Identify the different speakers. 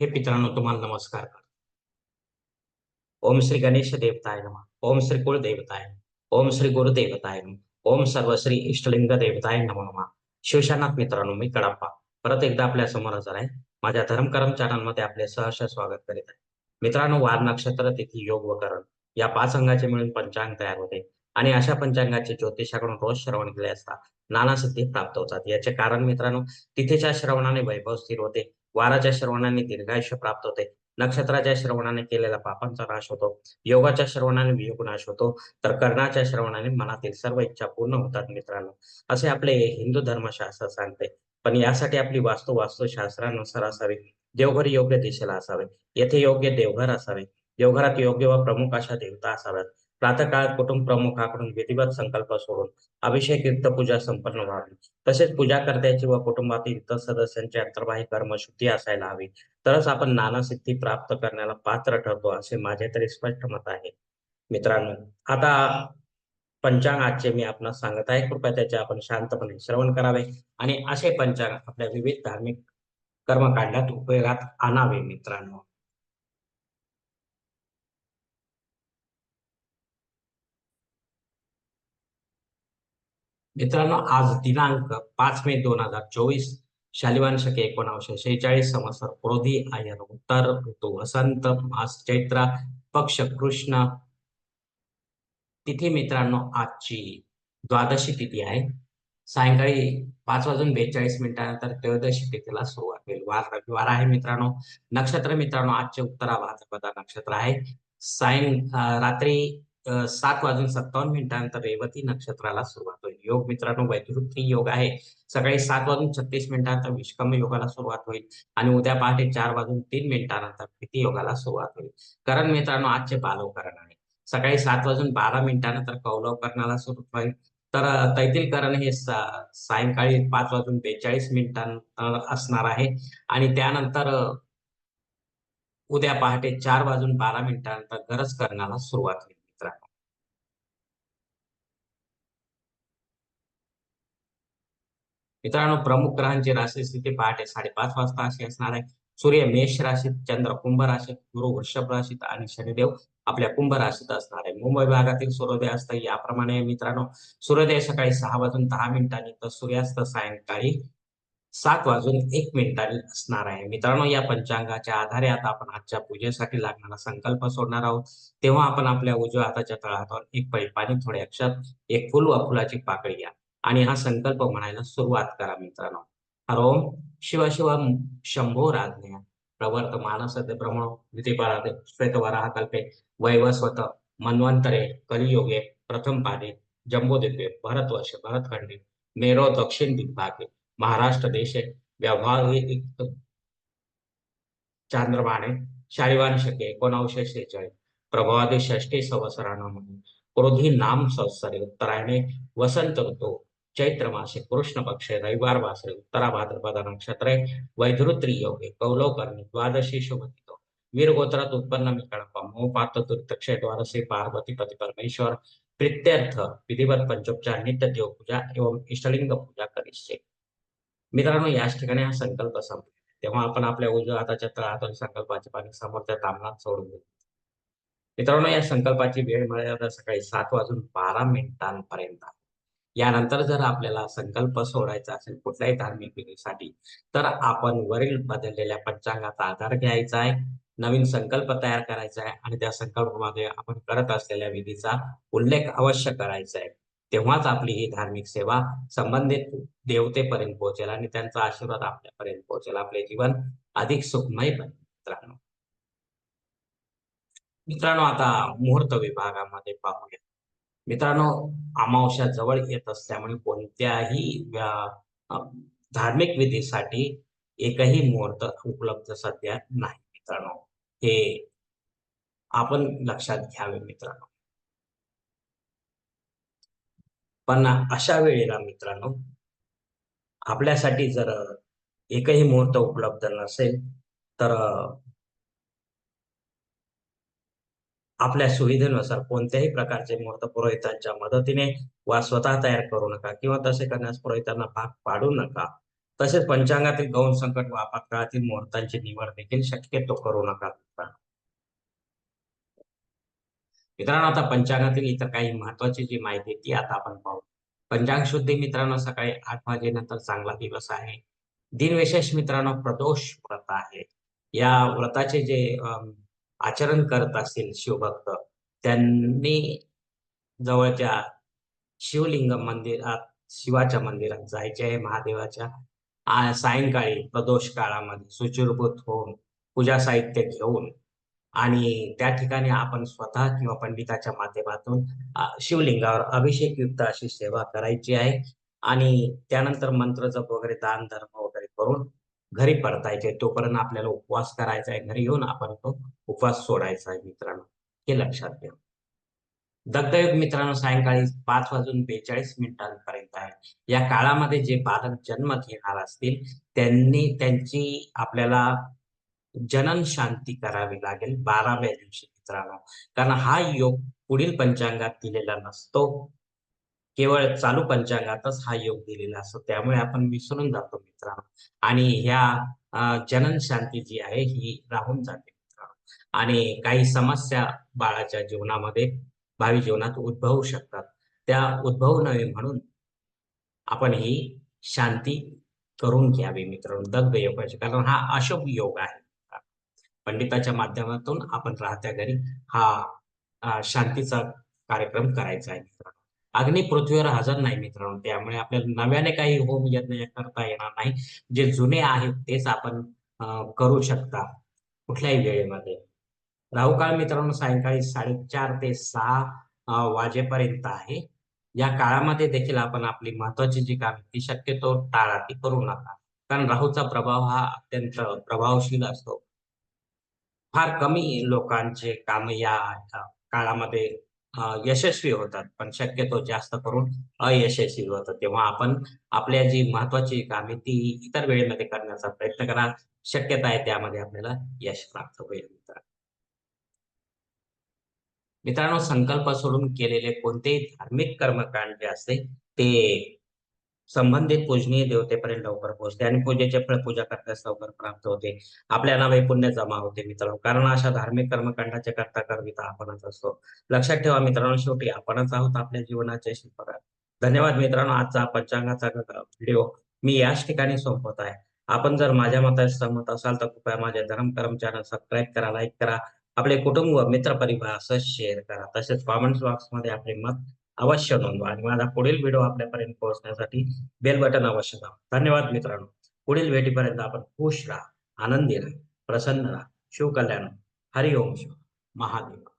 Speaker 1: हे मित्रांनो तुम्हाला नमस्कार करतो. ओम श्री गणेश देवताय नमः. ओम श्री कुळ देवताय ओम श्री गुरुदेवताय नमः. ओम सर्व श्री इष्टलिंग देवताय नमो नमा. शिवशानाथ मित्रांनो मी कडाप्पा. परत एकदा आपल्यासमोर हजर आहे माझ्या धर्म चॅनलमध्ये आपले सहर्ष स्वागत करीत आहे. मित्रांनो वार नक्षत्र तिथी योग व करण या पाच अंगाचे मिळून पंचांग तयार होते. आणि अशा पंचांगाचे ज्योतिषाकडून रोज श्रवण केले असता नाना सिद्धी प्राप्त होतात. याचे कारण मित्रांनो तिथेच्या श्रवणाने वैभव स्थिर होते. वाराच्या श्रवणाने दीर्घायुष्य प्राप्त होते. नक्षत्राच्या श्रवणाने केलेला पापांचा नाश होतो. योगाच्या श्रवणाने वियोग नाश होतो. तर कर्णाच्या श्रवणाने मनातील सर्व इच्छा पूर्ण होतात मित्रांनो. असे आपले हिंदू धर्मशास्त्र सांगते. पण यासाठी आपली वास्तू वास्तुशास्त्रानुसार असावी देवघर योग्य दिशेला असावे. येथे योग्य देवघर असावे. देवघरात योग्य व प्रमुख अशा देवता असाव्यात. प्रातःकाळात कुटुंब प्रमुखाकडून विधिवत संकल्प सोडून अभिषेक युक्त पूजा संपन्न व्हावी. तसेच पूजा कर्त्याची व कुटुंबातील इतर सदस्यांची अंतर्बाह्य कर्म शुद्धी असायला हवी. तरच आपण नाना सिद्धी प्राप्त करण्याला पात्र ठरतो असे माझे तरी स्पष्ट मत आहे. मित्रांनो आता पंचांग आजचे मी आपण सांगत आहे. कृपया त्याचे आपण शांतपणे श्रवण करावे आणि असे पंचांग आपल्या विविध धार्मिक कर्मकांडात उपयोगात आणावे मित्रांनो. मित्रांनो आज दिनांक पाच मे दोन हजार चोवीस शालिवान शके एकोणावीसशे शेहेचाळीस संवत्सर क्रोधी आयन उत्तर ऋतू वसंत मास चैत्र पक्ष कृष्ण. तिथी मित्रांनो आजची द्वादशी तिथी आहे. सायंकाळी पाच वाजून बेचाळीस मिनिटानंतर त्रयोदशी तिथीला सुरुवात होईल. वार रविवार आहे मित्रांनो. नक्षत्र मित्रांनो आजचे उत्तरा भाद्रपदा नक्षत्र आहे. सायं रात्री सात वाजून सत्तावन्न मिनिटानंतर रेवती नक्षत्राला सुरुवात होईल. योग मित्रांनो वैद्युती योग आहे. सकाळी सात वाजून छत्तीस मिनिटानंतर विष्कम योगाला सुरुवात होईल आणि उद्या पहाटे चार वाजून तीन मिनिटानंतर प्रीती योगाला सुरुवात होईल. कारण मित्रांनो आजचे बालवकरण आहे. सकाळी सात वाजून बारा मिनिटानंतर कौलवकरणाला सुरुवात होईल. तर अ, तैतिलकरण हे सायंकाळी पाच वाजून बेचाळीस मिनिटांनंतर असणार आहे. आणि त्यानंतर उद्या पहाटे चार वाजून बारा मिनिटानंतर गरज करण्याला सुरुवात होईल. मित्रांनो प्रमुख ग्रहांची राशी स्थिती पहाटे साडेपाच वाजता अशी असणार आहे. सूर्य मेष राशीत चंद्र कुंभ राशीत गुरु वृषभ राशीत आणि शनिदेव आपल्या कुंभ राशीत असणार आहे. मुंबई भागातील सूर्योदय असतं याप्रमाणे मित्रांनो सूर्योदय सकाळी सहा वाजून दहा मिनिटांनी तर सूर्यास्त सायंकाळी सात वाजून एक मिनिटांनी असणार आहे. मित्रांनो या पंचांगाच्या आधारे आता आपण आजच्या पूजेसाठी लागणारा संकल्प सोडणार आहोत. तेव्हा आपण आपल्या उजव्या हाताच्या तळहातावर एक पळी पाणी थोडे अक्षर एक फुल व फुलाची पाकळी घ्या. आणि हा संकल्प म्हणायला सुरुवात करा मित्रांनो. हरोम शिव शिव शंभो राज्ञा. प्रवर्त मानस भ्रमण द्वितीपाराते श्वेतवराह कल्पे वैवस्वत मन्वंतरे कलियुगे प्रथम पादे जम्बोद्वीपे भरतवर्ष भरतखंडे मेरो दक्षिण दिग्भागे महाराष्ट्र देशे व्यवहारिक चांद्रमाने शारीवान शके एकोणावशे शेहेचाळीस प्रभावादी षष्टी संवत्सरानं क्रोधी नाम संवत्सरे उत्तरायणे वसंत ऋतू चैत्र मासे कृष्ण पक्षे रविवार वासरे उत्तरा भाद्रपदा नक्षत्रे वैधृत्री योगे कौलवकर्णी द्वादशी शुभतितो वीर गोत्रात उत्पन्न मी कळपा मोपात तीर्थक्षय द्वारसे पार्वती पती परमेश्वर प्रित्यर्थ विधिवत पंचोपचार नित्य देवपूजा एवं इष्टलिंग पूजा करिष्ये। मित्रांनो याच ठिकाणी हा संकल्प संपला. तेव्हा आपण आपल्या उजव्या हाताच्या तळहातून संकल्पाचे पाणी समोरच्या तामणात सोडून देऊ. मित्रांनो या संकल्पाची वेळ मर्यादा सकाळी सात वाजून बारा मिनिटांपर्यंत आहे. यानंतर जर आपल्याला संकल्प सोडायचा असेल कुठल्याही धार्मिक विधीसाठी तर आपण वरील बदललेल्या पंचांगाचा आधार घ्यायचा आहे नवीन संकल्प तयार करायचा आहे आणि त्या संकल्पामध्ये आपण करत असलेल्या विधीचा उल्लेख अवश्य करायचा आहे. तेव्हाच आपली ही धार्मिक सेवा संबंधित देवतेपर्यंत पोहोचेल आणि त्यांचा आशीर्वाद आपल्यापर्यंत पोहोचेल. आपले जीवन अधिक सुखमय बनेल मित्रांनो. मित्रांनो आता मुहूर्त विभागामध्ये पाहूया. मित्रांनो अमावस्या जवळ येत असल्यामुळे कोणत्याही धार्मिक विधीसाठी एकही मुहूर्त उपलब्ध सध्या नाही मित्रांनो. हे आपण लक्षात घ्यावे मित्रांनो. पण अशा वेळेला मित्रांनो आपल्यासाठी जर एकही मुहूर्त उपलब्ध नसेल तर आपल्या सुविधेनुसार कोणत्याही प्रकारचे मुहूर्त पुरोहितांच्या मदतीने वा स्वतः तयार करू नका किंवा तसे करण्यास पुरोहितांना भाग पाडू नका. तसेच पंचांगातील गौण संकट व आपत्काळातील मुहूर्तांची निवड देखील शक्यतो करू नका. मित्रांनो. आता पंचांगातील इतर काही महत्वाची जी माहिती ती आता आपण पाहू. पंचांग शुद्धी मित्रांनो सकाळी आठ वाजेनंतर चांगला दिवस आहे. दिनविशेष मित्रांनो प्रदोष व्रत आहे. या व्रताचे जे आचरण करत असतील शिवभक्त. त्यांनी जवळच्या शिवलिंग मंदिरात शिवाच्या मंदिरात जायचे आहे महादेवाच्या. सायंकाळी प्रदोष काळामध्ये सुचिरभूत होऊन पूजा साहित्य घेऊन आणि त्या ठिकाणी आपण स्वतः किंवा पंडिताच्या माध्यमातून शिवलिंगावर अभिषेकयुक्त अशी सेवा करायची आहे. आणि त्यानंतर मंत्र जप वगैरे दान धर्म वगैरे करून घरी परतायचे. तोपर्यंत आपल्याला उपवास करायचा आहे. घरी येऊन आपण तो उपवास सोडायचा आहे मित्रांनो. हे लक्षात घ्या दग्धयोग मित्रांनो सायंकाळी पाच वाजून बेचाळीस मिनिटांपर्यंत आहे. या काळामध्ये जे बालक जन्म घेणार असतील त्यांनी त्यांची आपल्याला जनन शांती करावी लागेल बाराव्या दिवशी मित्रांनो. कारण हा योग पुढील पंचांगात दिलेला नसतो. केवळ चालू पंचांगातच हा योग दिलेला असतो. त्यामुळे आपण विसरून जातो मित्रांनो. आणि ह्या जनन शांती जी आहे ही राहून जाते मित्रांनो. आणि काही समस्या बाळाच्या जीवनामध्ये भावी जीवनात उद्भवू शकतात. त्या उद्भवू नये म्हणून आपण ही शांती करून घ्यावी मित्रांनो. दग्ध योगाची म्हणजे, कारण हा अशुभ योग आहे पंडिताच्या माध्यमातून आपण राहत्या घरी हा शांतीचा कार्यक्रम करायचा आहे. अग्नी पृथ्वीवर हजर नाही मित्रांनो. त्यामुळे आपल्याला नव्याने काही होम यज्ञ करता येणार नाही. जे जुने आहेत तेच आपण करू शकता कुठल्याही वेळेमध्ये. राहू काळ मित्रांनो सायंकाळी साडेचार ते सहा वाजेपर्यंत आहे. या काळामध्ये देखील आपण आपली महत्वाची जी कामे ती शक्यतो टाळा ती करू नका. कारण राहूचा प्रभाव हा अत्यंत प्रभावशील असतो. फार कमी लोकांचे काम या काळामध्ये यशस्वी होतात. पण शक्यतो जास्त करून अयशस्वी होतात. तेव्हा आपण आपल्या जी महत्वाची कामे ती इतर वेळेमध्ये करण्याचा प्रयत्न करा. शक्यता आहे त्यामध्ये आपल्याला यश प्राप्त होईल. मित्रांनो मित्रांनो संकल्प सोडून केलेले कोणतेही धार्मिक कर्मकांड जे असते ते संबंधित पूजनीय देवतेपर्यंत लवकर पोहोचते आणि पूजेचे फळ पूजा करण्यास लवकर प्राप्त होते. आपल्या नावे पुण्य जमा होते मित्रांनो. कारण अशा धार्मिक कर्मकांडाचे करता करविता आपणच असतो. लक्षात ठेवा मित्रांनो शेवटी आपणच आहोत आपल्या जीवनाचे शिल्पकार धन्यवाद मित्रांनो. आजचा पंचांगाचा व्हिडिओ मी याच ठिकाणी सोपवत आहे. आपण जर माझ्या मताशी सहमत असाल तर कृपया माझे धर्म कर्म चॅनल सबस्क्राईब करा लाईक करा. आपले कुटुंब मित्र परिवार असं शेअर करा. तसेच कॉमेंट बॉक्समध्ये आपले मत अवश्य नोंदवा आणि माझा पुढील व्हिडिओ आपल्यापर्यंत पोहोचण्यासाठी बेल बटन अवश्य दाबा. धन्यवाद मित्रांनो. पुढील भेटीपर्यंत आपण खुश राहा आनंदी राहा प्रसन्न राहा. शिवकल्याण हरिओम शिव महादेव.